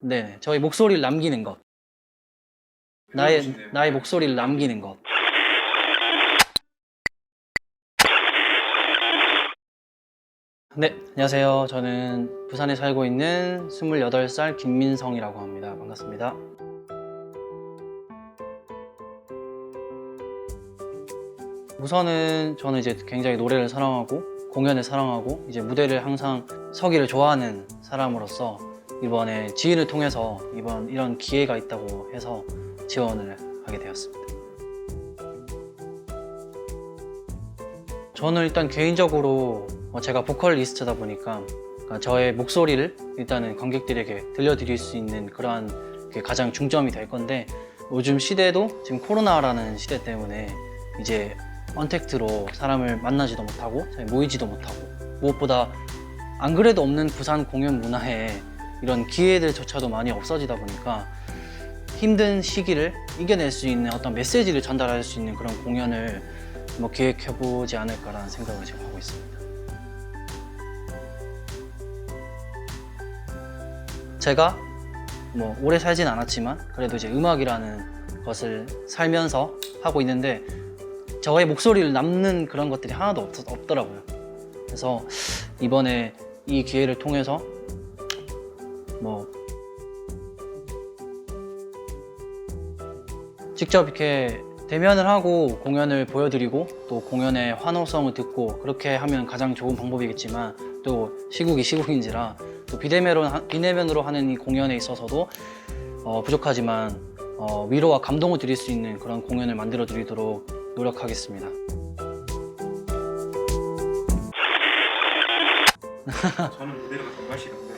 네, 저희 목소리를 남기는 것. 나의 배우시네요. 나의 목소리를 남기는 것. 네, 안녕하세요. 저는 부산에 살고 있는 28살 김민성이라고 합니다. 반갑습니다. 우선은 저는 이제 굉장히 노래를 사랑하고 공연을 사랑하고 이제 무대를 항상 서기를 좋아하는 사람으로서 이번에 지인을 통해서 이번 이런 기회가 있다고 해서 지원을 하게 되었습니다. 저는 일단 개인적으로 어, 제가 보컬리스트다 보니까 저의 목소리를 일단은 관객들에게 들려드릴 수 있는 그러한 게 가장 중점이 될 건데 요즘 시대도 지금 코로나라는 시대 때문에 이제 언택트로 사람을 만나지도 못하고 잘 모이지도 못하고 무엇보다 안 그래도 없는 부산 공연 문화에 이런 기회들조차도 많이 없어지다 보니까 힘든 시기를 이겨낼 수 있는 어떤 메시지를 전달할 수 있는 그런 공연을 뭐 기획해보지 않을까라는 생각을 지금 하고 있습니다. 제가 뭐 오래 살진 않았지만 그래도 이제 음악이라는 것을 살면서 하고 있는데 저의 목소리를 남는 그런 것들이 하나도 없, 없더라고요. 그래서 이번에 이 기회를 통해서 뭐 직접 이렇게 대면을 하고 공연을 보여드리고 또 공연의 환호성을 듣고 그렇게 하면 가장 좋은 방법이겠지만 또 시국이 시국인지라 또 비대면으로, 비대면으로 하는 이 공연에 있어서도 어, 부족하지만 어, 위로와 감동을 드릴 수 있는 그런 공연을 만들어 드리도록 노력하겠습니다. 저는 무대가 정말 싫은데